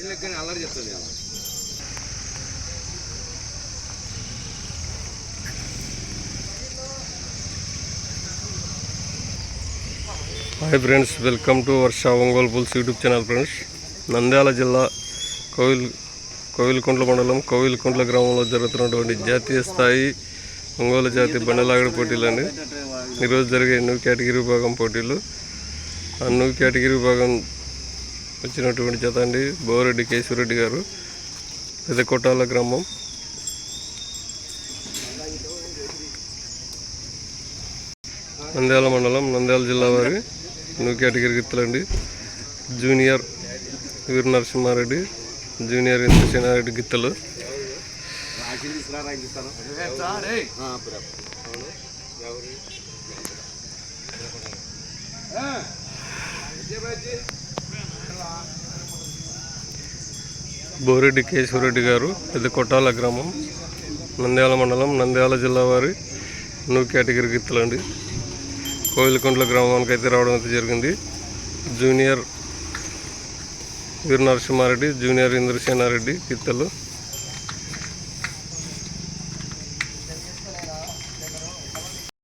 వీళ్ళకి అల్లరి చెప్తుంది hi friends welcome to Varsha Ongole bulls YouTube channel friends Nandyal జిల్లా కోవిల్ కోవిల్కుంట్ల మండలం కోవిల్కుంట్ల గ్రామంలో జరుగుతున్నటువంటి జాతీయ స్థాయి ఒంగోలు జాతి బండలాగడి పోటీలు అండి ఈరోజు జరిగే న్యూ కేటగిరీ విభాగం పోటీలు. ఆ న్యూ కేటగిరీ విభాగం వచ్చినటువంటి జత అండి. బోరెడ్డి కేశవరెడ్డి గారు. పెద్దకొట్టాల గ్రామం. నంద్యాల మండలం నంద్యాల జిల్లా వారి న్యూ కేటగిరీ గిత్తలండి జూనియర్ వీర నరసింహారెడ్డి జూనియర్ ఇంద్రసేనారెడ్డి గిత్తలు. రాకింది బోరెడ్డి కేశవరెడ్డి గారు పెద్ద కొట్టాల గ్రామం నంద్యాల మండలం నంద్యాల జిల్లా వారి న్యూ కేటగిరీ గిత్తులండి. కోవిలకుంట్ల గ్రామానికి అయితే రావడం అయితే జరిగింది. జూనియర్ వీర నరసింహారెడ్డి జూనియర్ ఇంద్రసేనారెడ్డి గిత్తలు.